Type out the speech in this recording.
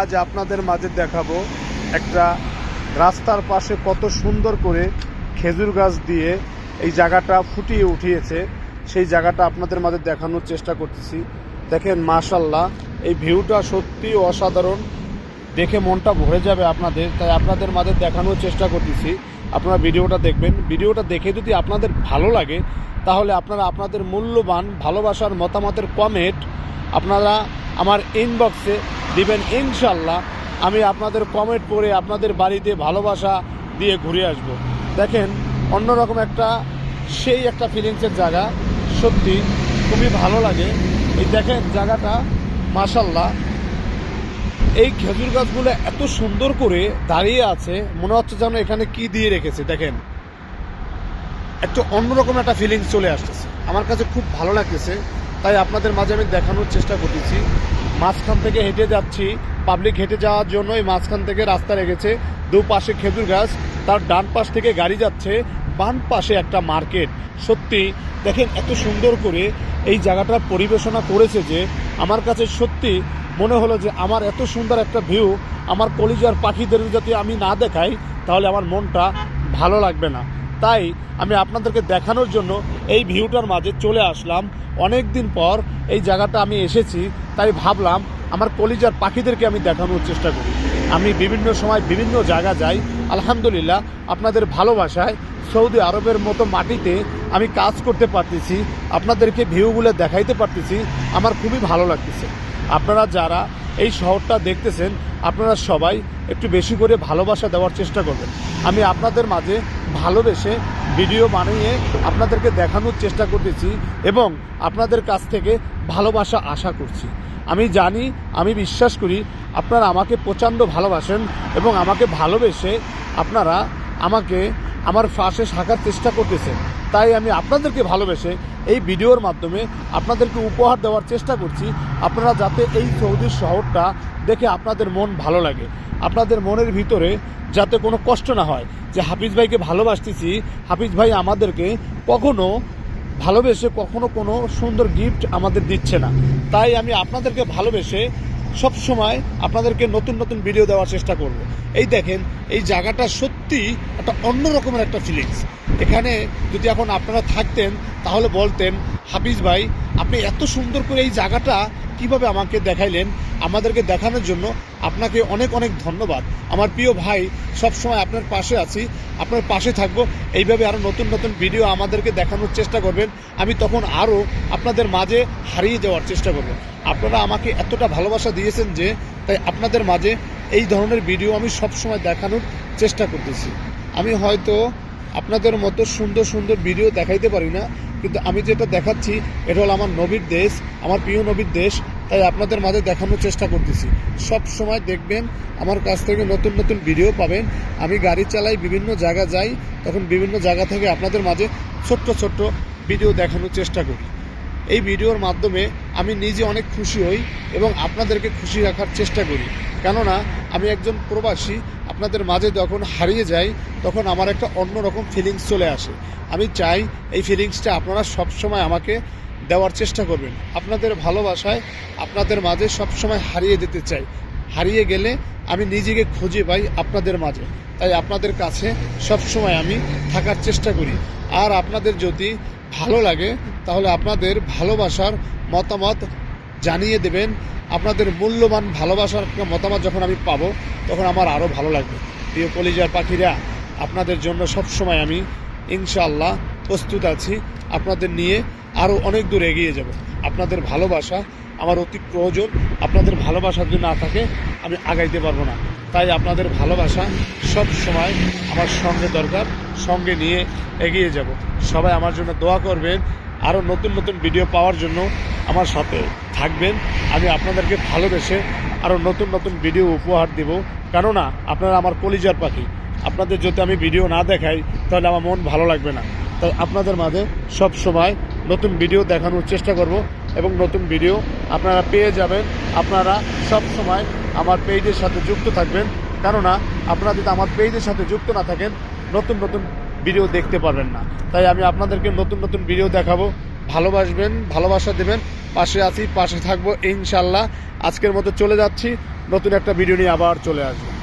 আজ আপনাদের মাঝে দেখাবো একটা রাস্তার পাশে কত সুন্দর করে খেজুর গাছ দিয়ে এই জায়গাটা ফুটিয়ে উঠিয়েছে। সেই জায়গাটা আপনাদের মাঝে দেখানোর চেষ্টা করতেছি। দেখেন মাশাল্লাহ এই ভিউটা সত্যি অসাধারণ। দেখে মনটা ভরে যাবে আপনাদের, তাই আপনাদের মাঝে দেখানোর চেষ্টা করতেছি। আপনারা ভিডিওটা দেখবেন। ভিডিওটা দেখে যদি আপনাদের ভালো লাগে, তাহলে আপনারা আপনাদের মূল্যবান ভালোবাসার মতামতের কমেন্ট আপনারা আমার ইনবক্সে দিবেন, ইনশাল্লাহ। আমি আপনাদের কমেন্ট করে আপনাদের বাড়িতে ভালোবাসা দিয়ে ঘুরে আসব। দেখেন, অন্যরকম একটা, সেই একটা ফিলিংসের জায়গা। সত্যি, খুবই ভালো লাগে। এই দেখেন জায়গাটা মাসাল্লাহ এই খেজুর গাছগুলো এত সুন্দর করে দাঁড়িয়ে আছে, মনে হচ্ছে যেন এখানে কি দিয়ে রেখেছে, দেখেন। একটু অন্যরকম একটা ফিলিংস চলে আসতেছে। আমার কাছে খুব ভালো লাগতেছে, তাই আপনাদের মাঝে আমি দেখানোর চেষ্টা করতেছি। মাঝখান থেকে হেঁটে যাচ্ছি। পাবলিক হেঁটে যাওয়ার জন্য এই মাঝখান থেকে রাস্তা রেখেছে দুপাশে খেজুর গাছ, তার ডান পাশ থেকে গাড়ি যাচ্ছে। বাম পাশে একটা মার্কেট। সত্যি, দেখেন এত সুন্দর করে এই জায়গাটার পরিবেশনা করেছে যে আমার কাছে সত্যি মনে হলো যে আমার এত সুন্দর একটা ভিউ, আমার কলিজার পাখিদের যদি আমি না দেখাই, তাহলে আমার মনটা ভালো লাগবে না। তাই আমি আপনাদেরকে দেখানোর জন্য এই ভিউটার মাঝে চলে আসলাম। অনেক দিন পর এই জায়গাটা আমি এসেছি, তাই ভাবলাম আমার কলিজার পাখিদেরকে আমি দেখানোর চেষ্টা করি। আমি বিভিন্ন সময় বিভিন্ন জায়গা যাই, আলহামদুলিল্লাহ আপনাদের ভালোবাসায় সৌদি আরবের মতো মাটিতে আমি কাজ করতে পারতেছি, আপনাদেরকে ভিউগুলো দেখাইতে পারতেছি, আমার খুবই ভালো লাগতেছে। আপনারা যারা এই শহরটা দেখতেছেন আপনারা সবাই একটু বেশি করে ভালোবাসা দেওয়ার চেষ্টা করবেন। আমি আপনাদের মাঝে ভালোবেসে ভিডিও বানিয়ে আপনাদেরকে দেখানোর চেষ্টা করতেছি এবং আপনাদের কাছ থেকে ভালোবাসা আশা করছি। আমি জানি, আমি বিশ্বাস করি আপনারা আমাকে প্রচণ্ড ভালোবাসেন এবং আমাকে ভালোবেসে আপনারা আমাকে আমার পাশে থাকার চেষ্টা করতেছেন। তাই আমি আপনাদেরকে ভালোবেসে এই ভিডিওর মাধ্যমে আপনাদেরকে উপহার দেওয়ার চেষ্টা করছি। আপনারা যাতে এই সৌদির শহরটা দেখে আপনাদের মন ভালো লাগে। আপনাদের মনের ভিতরে যাতে কোনো কষ্ট না হয় যে, হাফিজ ভাইকে ভালোবাসতেছি, হাফিজ ভাই আমাদেরকে কখনো ভালোবেসে কখনো কোনো সুন্দর গিফট আমাদের দিচ্ছে না। তাই আমি আপনাদেরকে ভালোবেসে সব সময় আপনাদেরকে নতুন নতুন ভিডিও দেওয়ার চেষ্টা করব। এই দেখেন, এই জায়গাটা সত্যি একটা অন্য রকমের একটা ফিলিংস এখানে যদি এখন আপনারা থাকতেন, তাহলে বলতেন, হাফিজ ভাই, আপনি এত সুন্দর করে এই জায়গাটা কীভাবে আমাকে দেখাইলেন, আমাদেরকে দেখানোর জন্য আপনাকে অনেক অনেক ধন্যবাদ। আমার প্রিয় ভাই সব সময় আপনার পাশে আছি, আপনার পাশে থাকব। এইভাবে আরও নতুন নতুন ভিডিও আমাদেরকে দেখানোর চেষ্টা করবেন। আমি তখন আরও আপনাদের মাঝে হারিয়ে যাওয়ার চেষ্টা করব। আপনারা আমাকে এতটা ভালোবাসা দিয়েছেন যে, তাই আপনাদের মাঝে এই ধরনের ভিডিও আমি সব সময় দেখানোর চেষ্টা করতেছি। আমি হয়তো আপনাদের মতো সুন্দর সুন্দর ভিডিও দেখাইতে পারি না, কিন্তু আমি যেটা দেখাচ্ছি, এটা হলো আমার নবীর দেশ, আমার প্রিয় নবীর দেশ, তাই আপনাদের মাঝে দেখানোর চেষ্টা করতেছি। সব সময় দেখবেন, আমার কাছ থেকে নতুন নতুন ভিডিও পাবেন। আমি গাড়ি চালাই বিভিন্ন জায়গা যাই, তখন বিভিন্ন জায়গা থেকে আপনাদের মাঝে ছোট্ট ছোট্ট ভিডিও দেখানোর চেষ্টা করি। এই ভিডিওর মাধ্যমে আমি নিজে অনেক খুশি হই এবং আপনাদেরকে খুশি রাখার চেষ্টা করি। কেননা, আমি একজন প্রবাসী আপনাদের মাঝে যখন হারিয়ে যাই, তখন আমার একটা অন্যরকম ফিলিংস চলে আসে। আমি চাই এই ফিলিংসটা আপনারা সবসময় আমাকে দেওয়ার চেষ্টা করবেন। আপনাদের ভালোবাসায় আপনাদের মাঝে সবসময় হারিয়ে যেতে চাই। হারিয়ে গেলে আমি নিজেকে খুঁজে পাই আপনাদের মাঝে। তাই আপনাদের কাছে সবসময় আমি থাকার চেষ্টা করি। আর আপনাদের যদি ভালো লাগে, তাহলে আপনাদের ভালোবাসার মতামত জানিয়ে দেবেন আপনাদের মূল্যবান ভালোবাসার মতামত যখন আমি পাবো, তখন আমার আরও ভালো লাগবে। প্রিয় কলিজার পাখিরা, আপনাদের জন্য সবসময় আমি ইনশাআল্লাহ প্রস্তুত আছি। আপনাদের নিয়ে আরও অনেক দূর এগিয়ে যাব। আপনাদের ভালোবাসা আমার অতি প্রয়োজন। আপনাদের ভালোবাসা যদি না থাকে, আমি আগাইতে পারব না। তাই আপনাদের ভালোবাসা সব সময় আমার সঙ্গে দরকার। সঙ্গে নিয়ে এগিয়ে যাব। সবাই আমার জন্য দোয়া করবেন। আরও নতুন নতুন ভিডিও পাওয়ার জন্য আমার সাথে থাকবেন। আমি আপনাদেরকে ভালোবেসে আরও নতুন নতুন ভিডিও উপহার দেব। কেননা আপনারা আমার কলিজার পাখি। আপনাদের যদি আমি ভিডিও না দেখাই, তাহলে আমার মন ভালো লাগবে না। তাই আপনাদের মাঝে সব সময় নতুন ভিডিও দেখানোর চেষ্টা করব এবং নতুন ভিডিও আপনারা পেয়ে যাবেন। আপনারা সব সময় আমার পেজের সাথে যুক্ত থাকবেন। কেননা আপনারা যদি আমার পেজের সাথে যুক্ত না থাকেন, নতুন নতুন ভিডিও দেখতে পারবেন না। তাই আমি আপনাদেরকে নতুন নতুন ভিডিও দেখাবো। ভালোবাসবেন, ভালোবাসা দেবেন। পাশে আছি, পাশে থাকব, ইনশাল্লাহ। আজকের মতো চলে যাচ্ছি। নতুন একটা ভিডিও নিয়ে আবার চলে আসব।